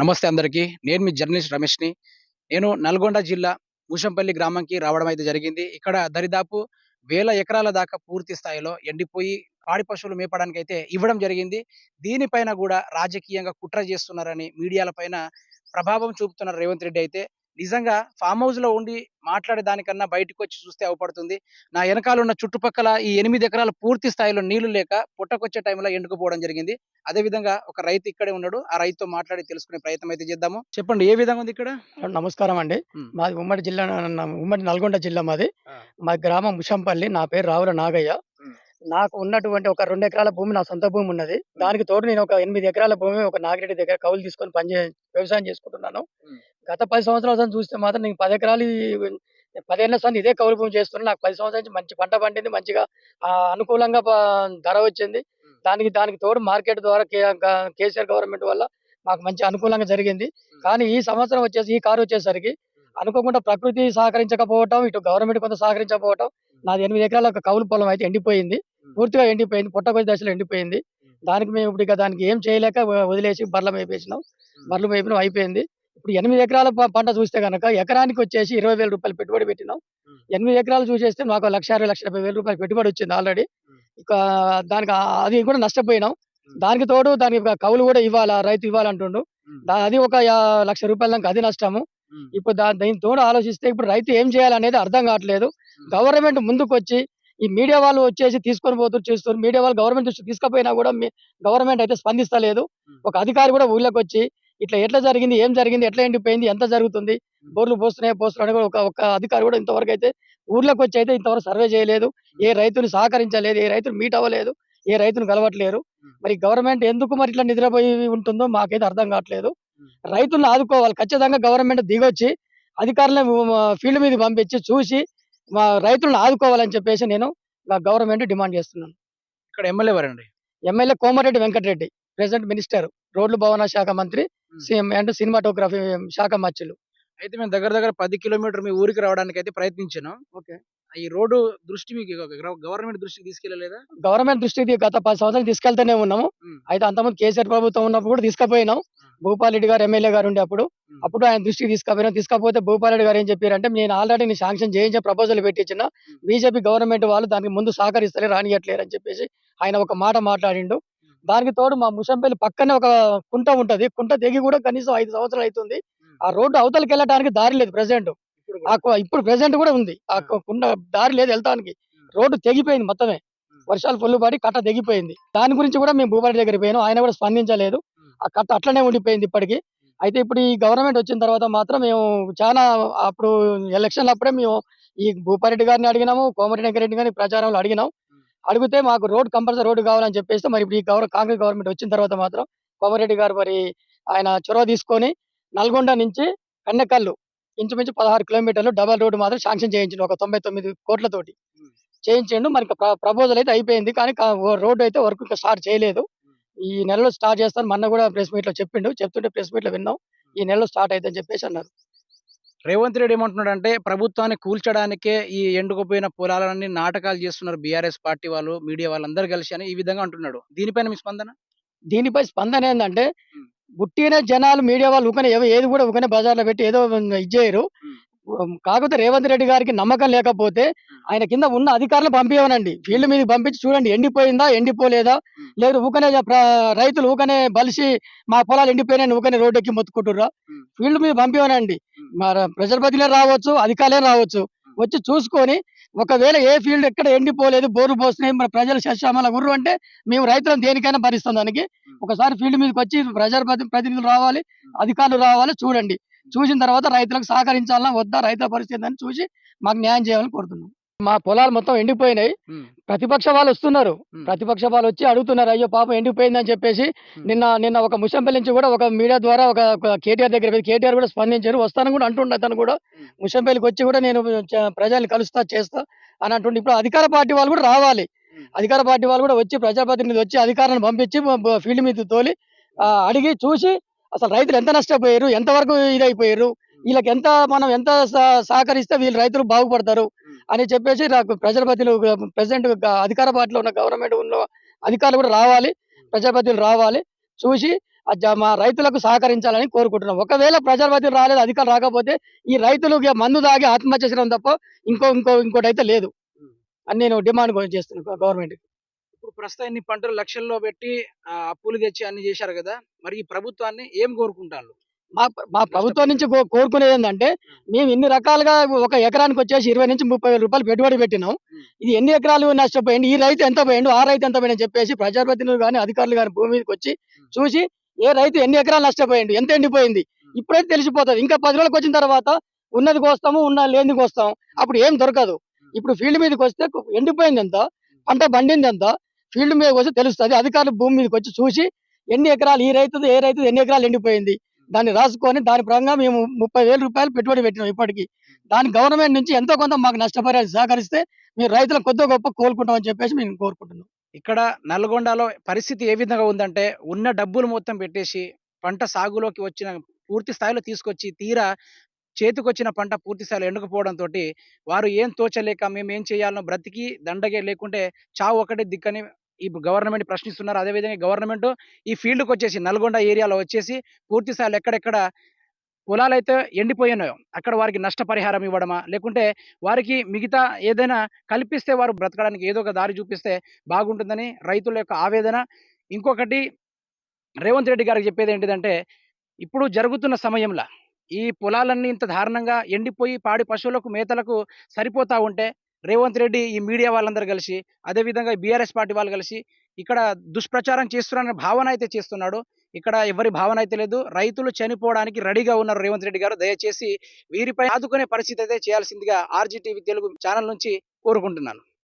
నమస్తే అందరికీ. నేను మీ జర్నలిస్ట్ రమేష్ని. నేను నల్గొండ జిల్లా ముషంపల్లి గ్రామంకి రావడం అయితే జరిగింది. ఇక్కడ దరిదాపు వేల ఎకరాల దాకా పూర్తి స్థాయిలో ఎండిపోయి పాడి పశువులు మేపడానికి అయితే ఇవ్వడం జరిగింది. దీనిపైన కూడా రాజకీయంగా కుట్ర చేస్తున్నారని మీడియాల పైన ప్రభావం చూపుతున్నారు రేవంత్ రెడ్డి అయితే నిజంగా ఫామ్ హౌస్లో ఉండి మాట్లాడే దానికన్నా బయటకు వచ్చి చూస్తే అవపడుతుంది. నా వెనకాల ఉన్న చుట్టుపక్కల ఈ ఎనిమిది ఎకరాలు పూర్తి స్థాయిలో నీళ్ళు లేక పుట్టకొచ్చే టైంలో ఎండుకుపోవడం జరిగింది. అదే విధంగా ఒక రైతు ఇక్కడే ఉన్నాడు. ఆ రైతుతో మాట్లాడి తెలుసుకునే ప్రయత్నం అయితే చేద్దాము. చెప్పండి ఏ విధంగా ఉంది ఇక్కడ? నమస్కారం అండి. మాది ఉమ్మడి జిల్లా ఉమ్మడి నల్గొండ జిల్లా మాది. మా గ్రామం ముషంపల్లి నా పేరు రావుల నాగయ్య. నాకు ఉన్నటువంటి ఒక రెండు ఎకరాల భూమి నా సొంత భూమి ఉన్నది. దానికి తోడు నేను ఒక ఎనిమిది ఎకరాల భూమి ఒక నాగిరెడ్డి దగ్గర కౌలు తీసుకొని పని వ్యవసాయం చేసుకుంటున్నాను. గత పది సంవత్సరాల చూస్తే మాత్రం నేను పది ఎకరాలు పదేళ్ళ సంది ఇదే కౌలు భూమి చేస్తున్నాను నాకు పది సంవత్సరాల నుంచి మంచి పంట పండింది మంచిగా అనుకూలంగా ధర వచ్చింది. దానికి దానికి తోడు మార్కెట్ ద్వారా కేసీఆర్ గవర్నమెంట్ వల్ల మాకు మంచి అనుకూలంగా జరిగింది. కానీ ఈ సంవత్సరం వచ్చేసి ఈ కారు వచ్చేసరికి అనుకోకుండా ప్రకృతి సహకరించకపోవటం ఇటు గవర్నమెంట్ కొంత సహకరించకపోవటం నాది ఎనిమిది ఎకరాల కౌలు పొలం అయితే ఎండిపోయింది. పూర్తిగా ఎండిపోయింది పుట్టకొచ్చి దశలో ఎండిపోయింది. దానికి మేము ఇప్పుడు ఇక దానికి ఏం చేయలేక వదిలేసి బర్ల మేపేసినాం. బర్లు మేపినాం అయిపోయింది. ఇప్పుడు ఎనిమిది ఎకరాల పంట చూస్తే కనుక ఎకరానికి వచ్చేసి ఇరవై వేల రూపాయలు పెట్టుబడి పెట్టినాం. ఎనిమిది ఎకరాలు చూసేస్తే మాకు లక్ష అరవై లక్ష డెబ్బై వేల రూపాయలు పెట్టుబడి వచ్చింది ఆల్రెడీ. ఇక దానికి అది కూడా నష్టపోయినాం. దానికి తోడు దానికి ఒక కౌలు కూడా ఇవ్వాలా రైతు ఇవ్వాలంటుండు. అది ఒక లక్ష రూపాయల దాకా అది నష్టము. ఇప్పుడు దా దీని తోడు ఆలోచిస్తే ఇప్పుడు రైతు ఏం చేయాలనేది అర్థం కావట్లేదు. గవర్నమెంట్ ముందుకు వచ్చి ఈ మీడియా వాళ్ళు వచ్చేసి తీసుకొని పోతున్నారు చేస్తారు. మీడియా వాళ్ళు గవర్నమెంట్ తీసుకుపోయినా కూడా గవర్నమెంట్ అయితే స్పందిస్తలేదు. ఒక అధికారి కూడా ఊళ్ళోకి వచ్చి ఇట్లా ఎట్లా జరిగింది ఏం జరిగింది ఎట్లా ఎండిపోయింది ఎంత జరుగుతుంది బోర్లు పోస్తున్నాయి పోస్తున్నాయి కూడా ఒక ఒక అధికారి కూడా ఇంతవరకు అయితే ఊర్లోకి వచ్చి అయితే ఇంతవరకు సర్వే చేయలేదు. ఏ రైతుని సహకరించలేదు ఏ రైతులు మీట్ అవ్వలేదు ఏ రైతును కలవట్లేరు. మరి గవర్నమెంట్ ఎందుకు మరి ఇట్లా నిద్రపోయి ఉంటుందో మాకైతే అర్థం కావట్లేదు. రైతులను ఆదుకోవాలి. ఖచ్చితంగా గవర్నమెంట్ దిగొచ్చి అధికారులను ఫీల్డ్ మీద పంపించి చూసి మా రైతులను ఆదుకోవాలని చెప్పేసి నేను గవర్నమెంట్ డిమాండ్ చేస్తున్నాను. ఇక్కడ ఎమ్మెల్యే ఎవరండి? MLA Komareddy Venkatareddy present minister రోడ్లు భవన శాఖ మంత్రి అంటే సినిమాటోగ్రఫీ శాఖ మధ్యలు అయితే మేము దగ్గర దగ్గర పది కిలోమీటర్ మీ ఊరికి రావడానికి అయితే ప్రయత్నించాను. ఓకే. ఈ రోడ్డు దృష్టి మీకు గవర్నమెంట్ దృష్టికి తీసుకెళ్ళలేదా? గవర్నమెంట్ దృష్టికి గత పది సంవత్సరాలు తీసుకెళ్తూనే ఉన్నాము. అయితే అంతకుముందు కేసీఆర్ ప్రభుత్వం ఉన్నప్పుడు కూడా తీసుకుపోయినాం. భూపాల్ రెడ్డి గారు ఎమ్మెల్యే గారు ఉండే అప్పుడు. అప్పుడు ఆయన దృష్టికి తీసుకుపోయినాం. తీసుకపోతే భూపాల్ రెడ్డి గారు ఏం చెప్పారంటే నేను ఆల్రెడీ నేను శాంక్షన్ చేయించే ప్రపోజల్ పెట్టించిన బీజేపీ గవర్నమెంట్ వాళ్ళు దానికి ముందు సహకరిస్తలే రానియట్లేరు అని చెప్పేసి ఆయన ఒక మాట మాట్లాడిండు. దానికి తోడు మా ముషంపల్లి పక్కనే ఒక కుంట ఉంటది. కుంట తెగి కూడా కనీసం ఐదు సంవత్సరాలు అవుతుంది ఆ రోడ్డు అవతలకి వెళ్ళడానికి దారి లేదు ప్రెసెంట్. ఇప్పుడు ప్రెసెంట్ కూడా ఉంది. ఆ కుండ దారి లేదు వెళ్తానికి. రోడ్డు తెగిపోయింది మొత్తమే. వర్షాలు ఫుల్ పడి కట్ట తెగిపోయింది. దాని గురించి కూడా మేము భూపాటి దగ్గర పోయినాం. ఆయన కూడా స్పందించలేదు. ఆ కట్ట అట్లనే ఉండిపోయింది ఇప్పటికి. అయితే ఇప్పుడు ఈ గవర్నమెంట్ వచ్చిన తర్వాత మాత్రం మేము చాలా అప్పుడు ఎలక్షన్లు అప్పుడే మేము ఈ భూపారెడ్డి గారిని అడిగినాము కోమరెడ్డి రెడ్డి గారిని ప్రచారంలో అడిగినాం. అడిగితే మాకు రోడ్ కంపల్సరీ రోడ్డు కావాలని చెప్పేసి మరి ఇప్పుడు ఈ గవర్ కాంగ్రెస్ గవర్నమెంట్ వచ్చిన తర్వాత మాత్రం కోమరెడ్డి గారు మరి ఆయన చొరవ తీసుకొని నల్గొండ నుంచి కన్నెకల్లు ఇంచుమించు పదహారు కిలోమీటర్లు డబల్ రోడ్డు మాత్రం శాంక్షన్ చేయించిండు ఒక తొంభై తొమ్మిది కోట్లతోటి. చేయించిండు. మరి ప్రపోజల్ అయితే అయిపోయింది. కానీ రోడ్డు అయితే వర్క్ ఇంకా స్టార్ట్ చేయలేదు. ఈ నెలలో స్టార్ట్ చేస్తాను. మొన్న కూడా ప్రెస్ మీట్లో చెప్పిండు. చెప్తుంటే ప్రెస్ మీట్లో విన్నాం. ఈ నెలలో స్టార్ట్ అయితే చెప్పేసి అన్నారు. రేవంత్ రెడ్డి ఏమంటున్నాడు అంటే ప్రభుత్వాన్ని కూల్చడానికే ఈ ఎండుకుపోయిన పొలాలన్నీ నాటకాలు చేస్తున్నారు బీఆర్ఎస్ పార్టీ వాళ్ళు మీడియా వాళ్ళందరూ కలిసి అని ఈ విధంగా అంటున్నాడు దీనిపైన మీ స్పందన దీనిపై స్పందన ఏంటంటే. పుట్టిన జనాలు మీడియా వాళ్ళు ఊకనే ఏవో- ఏది కూడా ఊకనే బజార్లో పెట్టి ఏదో ఇచ్చేయరు కాకపోతే రేవంత్ రెడ్డి గారికి నమ్మకం లేకపోతే ఆయన కింద ఉన్న అధికారులు పంపించమనండి ఫీల్డ్ మీద పంపించి చూడండి ఎండిపోయిందా ఎండిపోలేదా. లేదు ఊకనే రైతులు ఊకనే బలిసి మా పొలాలు ఎండిపోయినాయి ఊకనే రోడ్డు ఎక్కి మొత్తుకుంటుర్రా. ఫీల్డ్ మీద పంపించమనండి. మరి ప్రజాపతిలే రావచ్చు అధికారులే రావచ్చు. వచ్చి చూసుకొని ఒకవేళ ఏ ఫీల్డ్ ఎక్కడ ఎండిపోలేదు బోరు పోస్తున్నాయి మన ప్రజలు శశామల గుర్రు అంటే మేము రైతులను దేనికైనా భరిస్తాం దానికి. ఒకసారి ఫీల్డ్ మీదకి వచ్చి ప్రజా ప్రతినిధులు రావాలి అధికారులు రావాలి చూడండి. చూసిన తర్వాత రైతులకు సహకరించాలన్నా వద్దా రైతుల పరిస్థితి అని చూసి మాకు న్యాయం చేయాలని కోరుతున్నాం. మా పొలాలు మొత్తం ఎండిపోయినాయి ప్రతిపక్ష వాళ్ళు వస్తున్నారు. ప్రతిపక్ష వాళ్ళు వచ్చి అడుగుతున్నారు అయ్యో పాపం ఎండిపోయిందని చెప్పేసి. నిన్న నిన్న ఒక ముషంపల్లి నుంచి కూడా ఒక మీడియా ద్వారా ఒక కేటీఆర్ దగ్గర కేటీఆర్ కూడా స్పందించారు వస్తానని కూడా అంటుండే అతను కూడా. ముషంపల్లికి వచ్చి కూడా నేను ప్రజల్ని కలుస్తా చేస్తా అని అంటుండే ఇప్పుడు అధికార పార్టీ వాళ్ళు కూడా రావాలి. అధికార పార్టీ వాళ్ళు కూడా వచ్చి ప్రజాప్రతినిధి వచ్చి అధికారులను పంపించి ఫీల్డ్ మీద తోలి అడిగి చూసి అసలు రైతులు ఎంత నష్టపోయారు ఎంతవరకు ఇదైపోయారు వీళ్ళకి ఎంత మనం ఎంత సహ- సహకరిస్తే వీళ్ళు రైతులు బాగుపడతారు అని చెప్పేసి నాకు ప్రజాపతిలు ప్రెసిడెంట్ అధికార పార్టీలో ఉన్న గవర్నమెంట్ ఉన్న అధికారులు కూడా రావాలి. ప్రజాపతిలు రావాలి. చూసి మా రైతులకు సహకరించాలని కోరుకుంటున్నాం. ఒకవేళ ప్రజాపతి రాలేదు అధికారులు రాకపోతే ఈ రైతులు మందు తాగి ఆత్మహత్య చేసిన తప్ప ఇంకో ఇంకో ఇంకోటి అయితే లేదు అని నేను డిమాండ్ చేస్తున్నాను గవర్నమెంట్ ఇప్పుడు ప్రస్తుతం ఇన్ని పంటలు లక్షల్లో పెట్టి అప్పులు తెచ్చి అన్ని చేశారు కదా. మరి ఈ ప్రభుత్వాన్ని ఏం కోరుకుంటారు మా మా ప్రభుత్వం నుంచి కోరుకునేది ఏంటంటే మేము ఇన్ని రకాలుగా ఒక ఎకరానికి వచ్చేసి ఇరవై నుంచి ముప్పై వేల రూపాయలు పెట్టుబడి పెట్టినాం. ఇది ఎన్ని ఎకరాలు నష్టపోయింది? ఈ రైతు ఎంత పోయిండు? ఆ రైతు ఎంత పోయిండు అని చెప్పేసి ప్రజాప్రతినిధులు కానీ అధికారులు కానీ భూమి మీదకి వచ్చి చూసి ఏ రైతు ఎన్ని ఎకరాలు నష్టపోయిండు? ఎంత ఎండిపోయింది? ఇప్పుడైతే తెలిసిపోతుంది. ఇంకా పది రోజులకు వచ్చిన తర్వాత ఉన్నది కోస్తాము ఉన్న లేనిది కోస్తాం అప్పుడు ఏం దొరకదు. ఇప్పుడు ఫీల్డ్ మీదకి వస్తే ఎండిపోయింది ఎంత పంట పండింది ఎంత ఫీల్డ్ మీదకి వస్తే తెలుస్తుంది. అధికారులు భూమి మీదకి వచ్చి చూసి ఎన్ని ఎకరాలు ఈ రైతు ఏ రైతు ఎన్ని ఎకరాలు ఎండిపోయింది? దాన్ని రాసుకొని దాని పరంగా మేము ముప్పై వేల రూపాయలు పెట్టుబడి పెట్టినాం ఇప్పటికీ. దాని గవర్నమెంట్ నుంచి ఎంతో కొంత మాకు నష్టపరిహారం సహకరిస్తే మీరు రైతుల కొద్ది గొప్ప కోలుకుంటామని చెప్పేసి మేము కోరుకుంటున్నాం. ఇక్కడ నల్గొండలో పరిస్థితి ఏ విధంగా ఉందంటే ఉన్న డబ్బులు మొత్తం పెట్టేసి పంట సాగులోకి వచ్చిన పూర్తి స్థాయిలో తీసుకొచ్చి తీరా చేతికొచ్చిన పంట పూర్తి స్థాయిలో ఎండకపోవడంతో వారు ఏం తోచలేక మేము ఏం చేయాలనో బ్రతికి దండగే లేకుంటే చావు ఒకటే దిక్కని ఈ గవర్నమెంట్ ప్రశ్నిస్తున్నారు. అదేవిధంగా గవర్నమెంట్ ఈ ఫీల్డ్కి వచ్చేసి నల్గొండ ఏరియాలో వచ్చేసి పూర్తి స్థాయిలో ఎక్కడెక్కడ పొలాలు అయితే ఎండిపోయినాయో అక్కడ వారికి నష్టపరిహారం ఇవ్వడమా లేకుంటే వారికి మిగతా ఏదైనా కల్పిస్తే వారు బ్రతకడానికి ఏదో ఒక దారి చూపిస్తే బాగుంటుందని రైతుల యొక్క ఆవేదన. ఇంకొకటి రేవంత్ రెడ్డి గారికి చెప్పేది ఏంటిదంటే ఇప్పుడు జరుగుతున్న సమయంలో ఈ పొలాలన్నీ ఇంత దారుణంగా ఎండిపోయి పాడి పశువులకు మేతలకు సరిపోతా ఉంటే రేవంత్ రెడ్డి ఈ మీడియా వాళ్ళందరూ కలిసి అదేవిధంగా బీఆర్ఎస్ పార్టీ వాళ్ళు కలిసి ఇక్కడ దుష్ప్రచారం చేస్తున్నారనే భావన అయితే చేస్తున్నాడు. ఇక్కడ ఎవరి భావన అయితే లేదు. రైతులు చనిపోవడానికి రెడీగా ఉన్నారు రేవంత్ రెడ్డి గారు. దయచేసి వీరిపై ఆదుకునే పరిస్థితి అయితే చేయాల్సిందిగా ఆర్జీటీవీ తెలుగు ఛానల్ నుంచి కోరుకుంటున్నాను.